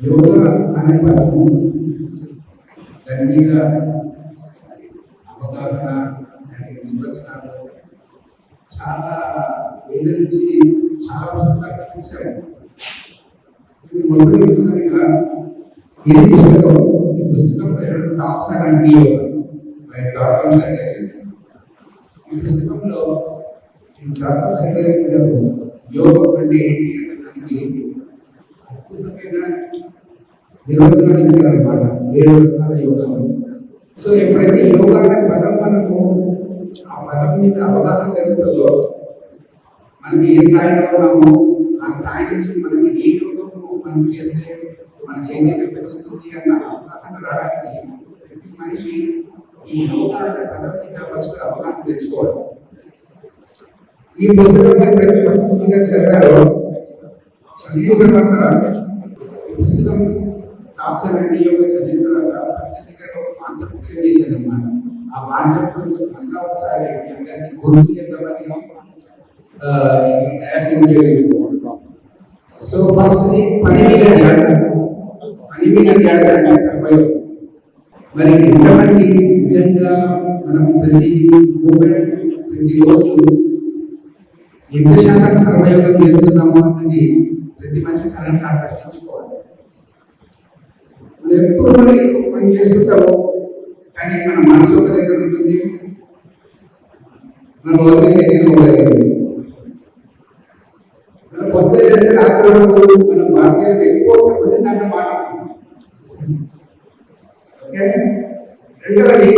యోగా అనే పదము దాని అవగాహన దాని నిర్వచనాలు చాలా ఏళ్ళ నుంచి చాలా పుస్తకాలు చూశాము ఇది మొదటిసారిగా ఏ పుస్తకం ఈ పుస్తకం tops talks and doctor secretary ఈ పుస్తకంలో డాక్టర్ సెక్రటరీ యోగం అంటే ఏంటి? అనడానికి అద్భుతమైన నిర్వచనం ఇచ్చారనమాట ఏడు రకాల యోగాలు సో ఎప్పుడైతే యోగా అనే పదం మనకు ఆ పదం మీద అవగాహన కలుగుతుందో మనం ఏ స్థాయిలో ఉన్నామో ఆ స్థాయి నుంచి మనకి ఏ యోగము మనం చేస్తే మన చైతన్యం పెరుగుతుంది అన్న అవగాహన రావడానికి ప్రతి మనిషి ఈ యోగా అనే పదం మీద ఫస్ట్ అవగాహన తెచ్చుకోవాలి. ఈ పుస్తకం నేను ప్రతి పద్ధతిగా చదివారు చదివిన తర్వాత పుస్తకం టాక్స్ అనేది యోగా చదివిన తర్వాత కాన్సెప్ట్ క్రియేట్ చేశాను అనమాట ఆ కాన్సెప్ట్ అంతా ఒకసారి అందరికీ గుర్తు చేద్దామని సో ఫస్ట్ పని మీద ధ్యాస పని మీద ధ్యాస అంటే మరి ఇంతమంది నిజంగా మనం ప్రతి మూమెంట్ ప్రతి రోజు ఎంత శాతం కర్మయోగం చేస్తున్నాము అనేది ప్రతి మనిషి కరెంట్ ఆకర్షించుకోవాలి ఎప్పుడు పని చేస్తుంటాము. కానీ మన మనసు ఒక దగ్గర ఉంటుంది. మన భౌతిక శరీరం ఒక దగ్గర ఉంటుంది. మనం పొద్దున్న చేస్తే రాత్రి వరకు మన భారతీయులకు ఎక్కువ కర్మసిద్ధాంత మాట్లాడుతున్నాం రెండవది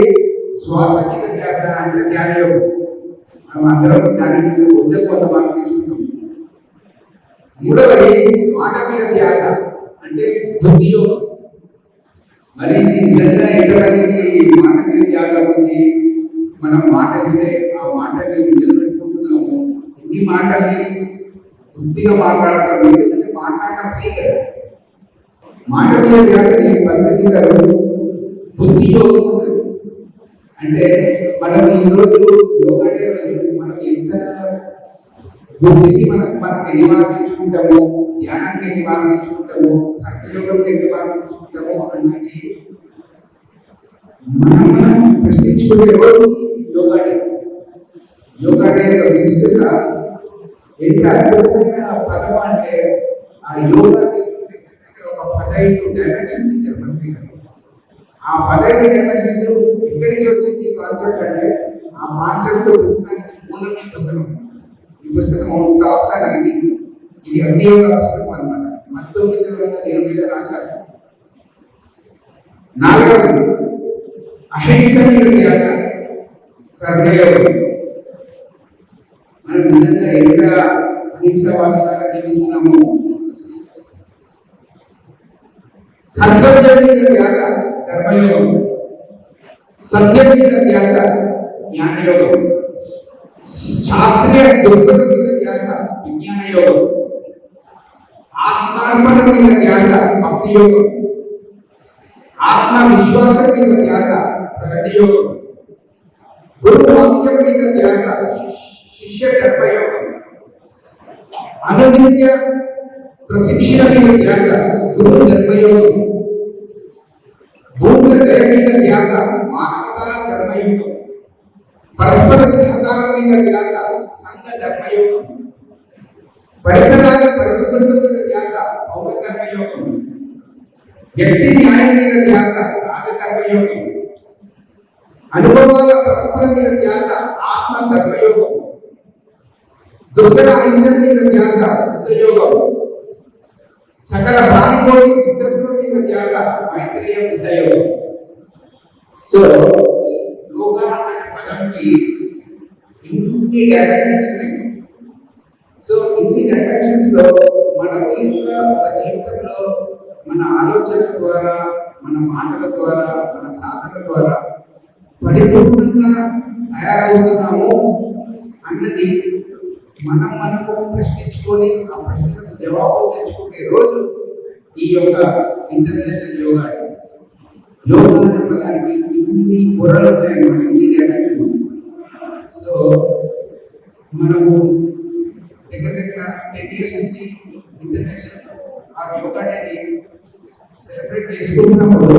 శ్వాస మీద ధ్యాస అంటే ధ్యాన యోగం. మనం అందరం దానిని వద్ద కొంత మార్పు తీసుకుంటాం. మూడవది మాట మీద ధ్యాస అంటే బుద్ధి యోగం. మరి ఇది నిజంగా ఎంతమందికి మాటకి మీద ఉంది? మనం మాట ఇస్తే ఆ మాటని నిలబెట్టుకుంటున్నాము. ఇన్ని మాటల్ని బుద్ధిగా మాట్లాడటం ఎందుకంటే మాట్లాడటం ఫ్రీ కదా. మాట మీద ధ్యాసని పద్మజీ గారు బుద్ధి యోగం అంటే మనం ఈరోజు రోజు యోగా డే మనం ఎంత బుద్ధికి మనం మనకు ఎన్ని మార్కులు ఇచ్చుకుంటాము ధ్యానానికి ఎన్ని మార్కులు ఇచ్చుకుంటాము కర్మయోగంకి ఎన్ని మార్కులు ఇచ్చుకుంటాము అన్నది మనం మనం ప్రశ్నించుకునే రోజు యోగా డే యోగా డే యొక్క విశిష్టత ఎంత అద్భుతమైన పదం అంటే ఆ యోగాకి దగ్గర ఒక పదహైదు డైమెన్షన్స్ ఇచ్చారు మనకి ఆ పదహైదు డైమెన్షన్స్ ఎక్కడి నుంచి వచ్చింది కాన్సెప్ట్ అంటే ఆ కాన్సెప్ట్ మూలం ఈ పుస్తకం. ఈ పుస్తకం టాక్స్ అని అండి ఇది అన్ని యోగా పుస్తకం అనమాట పంతొమ్మిది వందల ఇరవైలో రాశారు. నాలుగవది అహింస మీద ధ్యాస. కర్మయోగం మనం నిజంగా ఎంత అహింసవాదులుగా జీవిస్తున్నామో. కర్తవ్యం మీద ధ్యాస కర్మయోగం సత్యం మీద ధ్యాస జ్ఞానయోగం. శాస్త్రీయ దృక్పథం మీద ధ్యాస విజ్ఞాన యోగం ఆత్మార్పణ మీద ధ్యాస భక్తి యోగం ఆత్మవిశ్వాసం మీద ధ్యాస ప్రగతి యోగం గురు వాక్యం మీద ధ్యాస శిష్య కర్మయోగం అనునిత్య ప్రశిక్షణ మీద ధ్యాస గురు ధర్మయోగం భూత దయ మీద ధ్యాస మానవతా ధర్మయోగం పరస్పర సహకారం మీద ధ్యాస సంఘ ధర్మయోగం. పరిసరాల పరిశుభ్రత మీద ధ్యాస పౌర ధర్మయోగం. వ్యక్తి న్యాయం మీద ధ్యాస రాజధర్మయోగం అనుభవాల పరస్పర మీద ధ్యాస ఆత్మ ధర్మయోగం. దుర్గల అహింస మీద ధ్యాస బుద్ధయోగం. సకల ప్రాణికోటి మిత్రత్వం మీద ధ్యాస మైత్రేయ బుద్ధయోగం. సో పదంకి ఇన్ని డైమెన్షన్స్ ఉన్నాయి సో ఇన్ని డైమెన్షన్స్లో మనము ఇంకా ఒక జీవితంలో మన ఆలోచన ద్వారా మన మాటల ద్వారా మన సాధన ద్వారా పరిపూర్ణంగా తయారవుతున్నాము అన్నది మనం మనకు ప్రశ్నించుకొని ఆ ప్రశ్నలకు జవాబులు తెచ్చుకునే రోజు ఈ యొక్క ఇంటర్నేషనల్ యోగా యోగా అనే పదానికి ఇన్ని పొరలు ఉన్నాయన్నమాట ఇన్ని మనము దగ్గర దగ్గర టెన్ ఇయర్స్ నుంచి ఇంటర్నేషనల్ ఆ యోగా డేని సెలబ్రేట్ చేసుకుంటున్నప్పుడు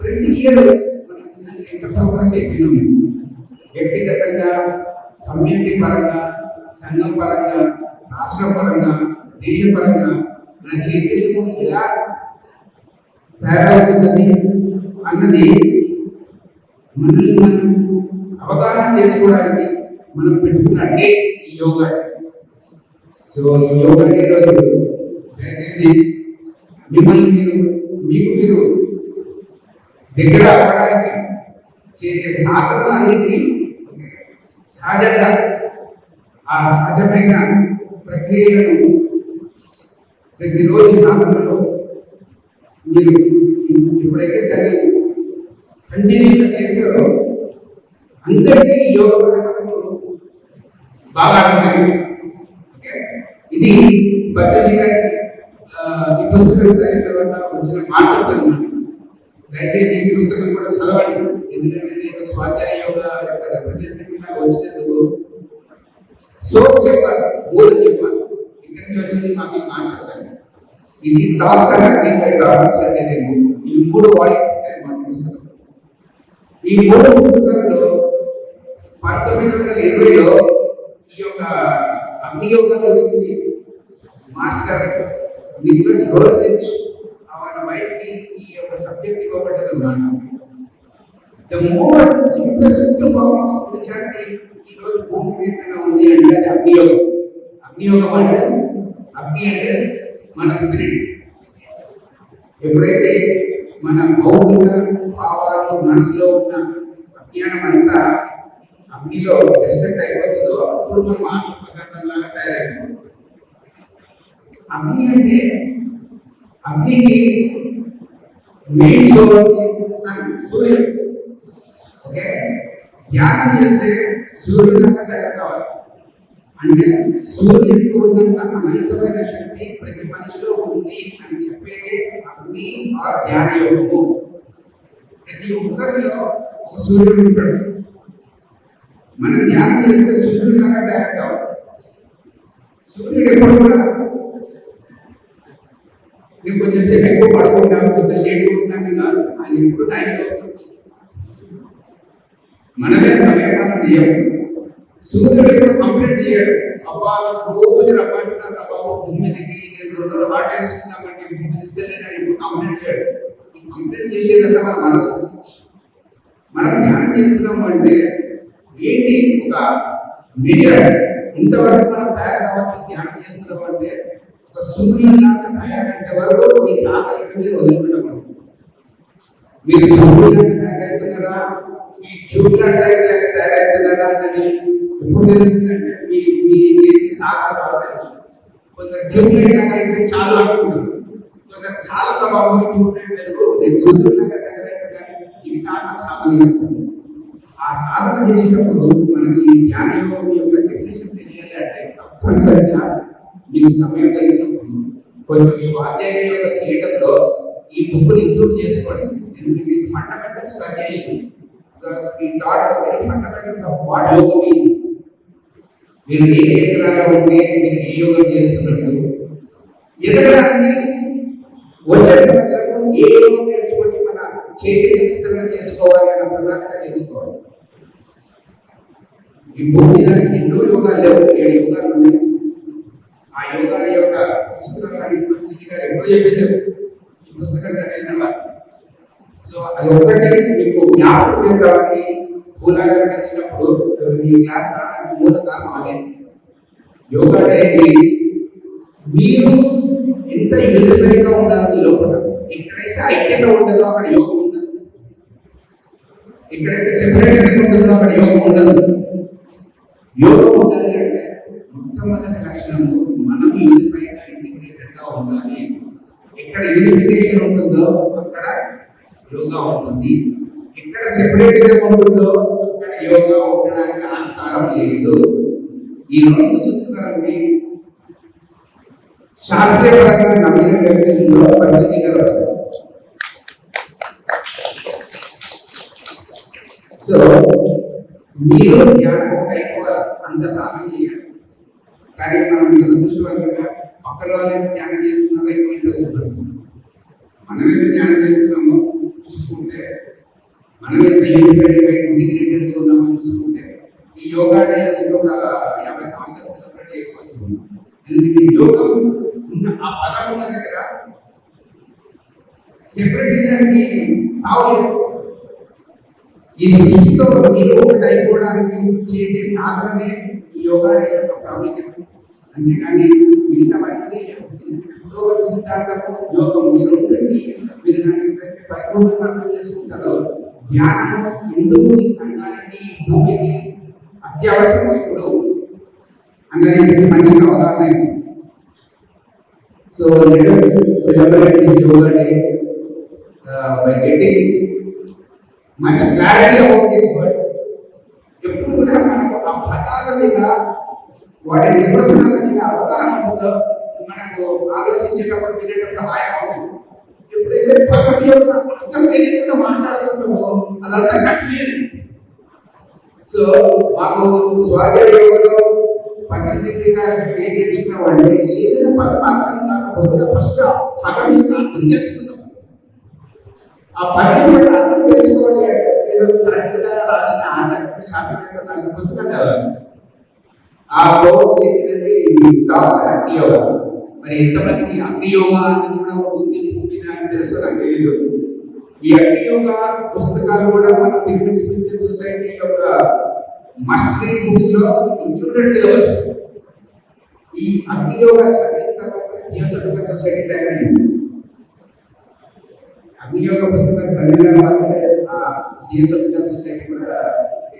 ప్రతి ఇయర్ మనం ఎంత ప్రోగ్రెస్ వ్యక్తిగతంగా కమ్యూనిటీ పరంగా సంఘం పరంగా రాష్ట్ర పరంగా దేశ పరంగా మన చేతిలో ఎలా తయారవుతుందని అన్నది మనల్ని మనం అవగాహన చేసుకోవడానికి మనం పెట్టుకున్న డే ఈ యోగా. సో ఈ యోగా డే రోజు దయచేసి మిమ్మల్ని మీరు మీకు మీరు దగ్గర అవ్వడానికి చేసే సాధనలు అనేది సహజంగా ఆ సహజమైన ప్రక్రియలను ప్రతిరోజు సాధనలో మీరు ఎప్పుడైతే దాన్ని కంటిన్యూగా చేస్తారో అందరికీ యోగ పథకము బాగా అర్థమైంది ఓకే? ఇది భద్రజీ గారికి ఈ పుస్తకం చదివిన తర్వాత వచ్చిన కాన్సెప్ట్ అన్నమాట దయచేసి ఈ పుస్తకం కూడా చదవండి. ఎందుకంటే నేను స్వాధ్యాయ యోగ యొక్క రిప్రజెంటేటివ్ లాగా వచ్చినందుకు సోర్స్ చెప్పాలి మూలం చెప్పాలి ఇక్కడి నుంచి వచ్చింది మాకు ఈ కాన్సెప్ట్ అండి ఇది talks and Agni by doctors అంటే నేను ఈ మూడు వాల్యూమ్స్ ఉంటాయి మా పుస్తకం. ఈ మూడు పుస్తకంలో పంతొమ్మిది వందల ఇరవైలో ఈ యొక్క అగ్నియోగ గురించి మాస్టర్ నిక్లస్ రోసిచ్ అవన వైఫ్ ఈ యొక్క సబ్జెక్ట్ ఇవ్వబడ్డది ఉన్నాను. The more simplest form of spirituality ఈ రోజు భూమి మీద ఉంది అంటే అది అగ్నియోగం అగ్నియోగం అంటే అగ్ని అంటే మన స్పిరిట్ ఎప్పుడైతే మన భౌతిక భావాలు మనసులో ఉన్న అజ్ఞానం అంతా అగ్నిలో డిస్ట్రక్ట్ అయిపోతుందో అప్పుడు మనం ఆత్మ పదార్థంలాగా తయారైపోతుంది అగ్ని అంటే అగ్నికి మెయిన్ సన్ సూర్యుడు. ఓకే? ధ్యానం చేస్తే సూర్యుడిలాగా తయారు కావాలి అంటే సూర్యుడికి ఉన్నంత అనంతమైన శక్తి ప్రతి మనిషిలో ఉంది అని చెప్పేది అగ్ని ఆ ధ్యాన యోగము ప్రతి ఒక్కరిలో ఒక సూర్యుడు ఉంటాడు. మనం ధ్యానం చేస్తే సూర్యుడిలాగా తయారు కావాలి సూర్యుడు ఎప్పుడు కూడా నేను కొంచెం సేపు ఎక్కువ పడుకుంటాను కొంత లేట్ వస్తాను కాదు ఆయన ఎప్పుడు టైంలో వస్తాడు. మనమే సమయపాలన చేయం సూర్యుడు ఎప్పుడు కంప్లీట్ చేయడు. అబ్బా రోజు రమ్మంటున్నారు బాబు భూమి మీదకి నేను రెండు రోజులు వాటర్ వేసుకున్నామంటే భూమి నేను ఇప్పుడు కంప్లీట్ చేయడు. కంప్లీట్ చేసేదంటే మన మనసు. మనం ధ్యానం చేస్తున్నాం అంటే ఏంటి ఒక మేజర్ ఇంతవరకు మనం తయారు కావచ్చు ధ్యానం చేస్తున్నాం అంటే ఒక సూర్యులాగా తయారైతే వరకు మీ సాధనను మీరు వదిలిపెట్టకూడదు మీరు సూర్యులాగా తయారవుతున్నారా ఈ ట్యూబ్లైట్ తయారవుతున్నారా అనేది ఎప్పుడు తెలుస్తుందంటే మీ మీ చేసే సాధన ద్వారా తెలుసు. కొందరు ట్యూబ్లైట్ లాగా అయితే చాలా అనుకుంటారు. కొందరు చాలా ప్రభావం ట్యూబ్లైట్ వెలుగు నేను సూర్యులాగా తయారవుతున్నాను జీవితాన్ని చాలా చేస్తాను ఆ సాధన చేసేటప్పుడు మనకి ధ్యాన యోగం యొక్క డెఫినేషన్ తెలియాలి అంటే తప్పనిసరిగా మీకు సమయం కలిగినప్పుడు కొంచెం స్వాధ్యాయ యోగ చేయటంలో ఈ బుక్ ఇంక్లూడ్ చేసుకోండి. ఎందుకంటే ఇది ఫండమెంటల్స్గా చేసి ఈ thought very fundamentals of what యోగం ఇది మీరు ఏ చక్రాగా ఉంటే మీరు ఏ యోగం చేస్తున్నట్టు ఎదగడానికి వచ్చే సంవత్సరం ఏ యోగం నేర్చుకొని మన చేతిని విస్తరణ చేసుకోవాలి అన్న ప్రధానంగా చేసుకోవాలి. ఈ భూమి మీద ఎన్నో యోగాలు లేవు. ఏడు యోగాలు ఉన్నాయి. ఆ యోగాల యొక్క సూత్రాలు గారు ఎప్పుడో చెప్పేశారు. ఈ పుస్తకం సో అది ఒక్కటే మీకు జ్ఞాపకం చేద్దామని పూలా గారు నచ్చినప్పుడు ఈ క్లాస్ రావడానికి మూల కారణం అదే. యోగా అనేది మీరు ఎంత యూనిఫైగా ఉండాలి లోపల. ఎక్కడైతే ఐక్యత ఉండదో అక్కడ యోగం ఉండదు ఎక్కడైతే సెపరేట్ ఉంటుందో అక్కడ యోగం ఉండదు యోగం ఉండాలి అంటే మొట్టమొదటి లక్షణము మనం యూనిఫైగా ఇంటిగ్రేటెడ్గా ఉండాలి ఎక్కడ యూనిఫికేషన్ ఉంటుందో అక్కడ యోగా ఉంటుంది ఎక్కడ సెపరేటిజం ఉంటుందో అక్కడ యోగా ఉండడానికి ఆస్కారం లేదు ఈ రెండు సూత్రాలని శాస్త్రీయపరంగా నమ్మిన వ్యక్తుల్లో పద్ధతి గారు సో మీరు జ్ఞానం అంత సాధన చేయాలి కానీ మనం దురదృష్టవంతంగా పక్కన వాళ్ళే జ్ఞానం చేస్తున్నారు అయిపోయిందో మనం ఎంత ధ్యానం చేస్తున్నామో చూసుకుంటే మనం ఎంత ఇండిపెండెంట్గా ఇంటిగ్రేటెడ్గా ఉన్నామో చూసుకుంటే ఈ యోగా అనేది ఇంకొక యాభై సంవత్సరాలు సెలబ్రేట్ చేసుకోవచ్చు. ఎందుకంటే ఈ యోగం ఉన్న ఆ పదం ఉన్న దగ్గర సెపరేట్ సెపరేటిజానికి తావులేదు ఈ దృష్టితో మీరు ఒకటి అయిపోవడానికి చేసే సాధనమే ఈ యోగా యొక్క ప్రాముఖ్యత. అంతేగాని మిగతా మిగతావన్నీ యోగ సిద్ధాంతము యోగం మీరు ఉంటుంది. మీరు నన్ను ఎప్పుడైతే పరిపూర్ణ అర్థం చేసుకుంటారో ధ్యానం ఎందుకు ఈ సంఘానికి ఈ భూమికి అత్యవసరం ఇప్పుడు. అన్నది మంచి అవగాహన అయింది so let us celebrate this yoga day uh, by getting much clarity about this word. ఎప్పుడు కూడా మనకు ఆ పదాల మీద వాటి నిర్వచనాల మీద అవగాహన ఉందో మనకు ఆలోచించేటప్పుడు వినేటప్పుడు హాయిగా ఉంటుంది. ఎప్పుడైతే పదం యొక్క అర్థం తెలియకుండా మాట్లాడుతుంటామో అదంతా కన్ఫ్యూజన్ సో మాకు స్వాధ్యాయ యోగలో పత్రిజిత్ గారు ఏం నేర్చుకున్నామంటే ఏదైనా పదం అర్థం కాకపోతే ఫస్ట్ ఆ పదం యొక్క అర్థం తెలుసుకుందాం ఆ పదం యొక్క అర్థం తెలుసుకోవాలి అంటే ఏదో కరెక్ట్గా రాసిన ఆధ్యాత్మిక శాస్త్రం రాసిన పుస్తకం చదవాలి ఆ గోవు చెందినది దాస అగ్నియోగ మరి ఎంతమందికి అగ్నియోగ అనేది కూడా ఉంది పుట్టిన మీద అని తెలుసు నాకు తెలియదు ఈ అగ్నియోగ పుస్తకాలు కూడా మన పిరమిడ్ స్పిరిచువల్ సొసైటీ యొక్క మస్ట్ రీడ్ బుక్స్లో ఇంక్లూడెడ్ సిలబస్ ఈ అగ్నియోగ చదివిన తర్వాత థియోసఫికల్ సొసైటీ తయారైంది. అగ్ని యోగ పుస్తకాలు చదివిన వాళ్ళే ఆ థియోసఫికల్ సొసైటీ కూడా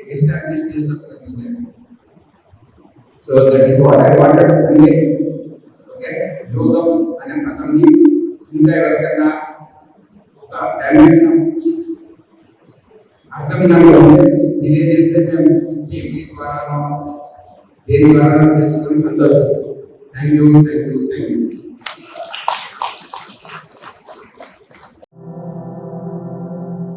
establish theosophical society so that is what I wanted to okay యోగం అనే పదంని ఇంకా ఎవరికైనా ఒక డైమెన్షన్ అర్థం దానిలో కాకుండా చేస్తే మేము ఏసీ ద్వారా దేని ద్వారా తెలుసుకొని సంతోషిస్తాం. Thank you thank you thank you